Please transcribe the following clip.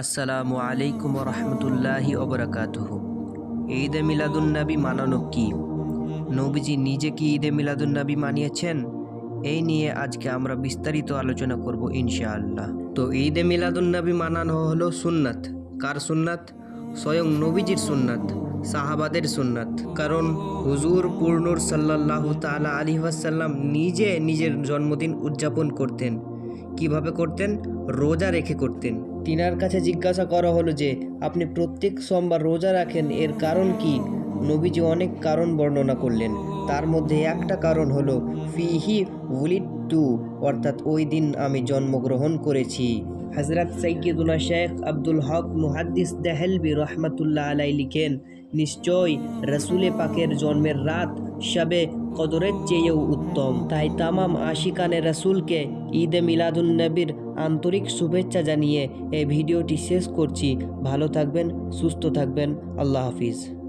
আসসালামু আলাইকুম রহমতুল্লাহি অবরাকাতুহ ঈদে মিলাদুন্নবী মানানো কি? নবীজি নিজে কি ঈদে মিলাদুন্নবী মানিয়েছেন? এই নিয়ে আজকে আমরা বিস্তারিত আলোচনা করব ইনশাআল্লাহ। তো ঈদে মিলাদুন্নবী মানানো হলো সুন্নাত। কার সুন্নাত? স্বয়ং নবীজির সুন্নাত, সাহাবাদের সুন্নাত। কারণ হুজুর পূর্ণুর সাল্লাহ তালা আলী ওয়াসাল্লাম নিজে নিজের জন্মদিন উদযাপন করতেন। কীভাবে করতেন? রোজা রেখে করতেন। তিনার কাছে জিজ্ঞাসা করা হলো যে, আপনি প্রত্যেক সোমবার রোজা রাখেন, এর কারণ কি? নবীজি অনেক কারণ বর্ণনা করলেন। তার মধ্যে একটা কারণ হলো, ফিহি উলিড টু অর্থাৎ ওই দিন আমি জন্মগ্রহণ করেছি। হজরত সৈয়দুনা শেখ আব্দুল হক মুহাদ্দিস দেহেলবি রহমতুল্লাহ আলাই লিখেন, নিশ্চয় রসুলে পাকের জন্মের রাত সবে কদরের চেয়েও উত্তম। তাই তামাম আশিকানে রসুলকে ঈদে মিলাদুন্নবীর আন্তরিক শুভেচ্ছা জানিয়ে এই ভিডিওটি শেষ করছি। ভালো থাকবেন সুস্থ থাকবেন। আল্লাহ হাফিজ।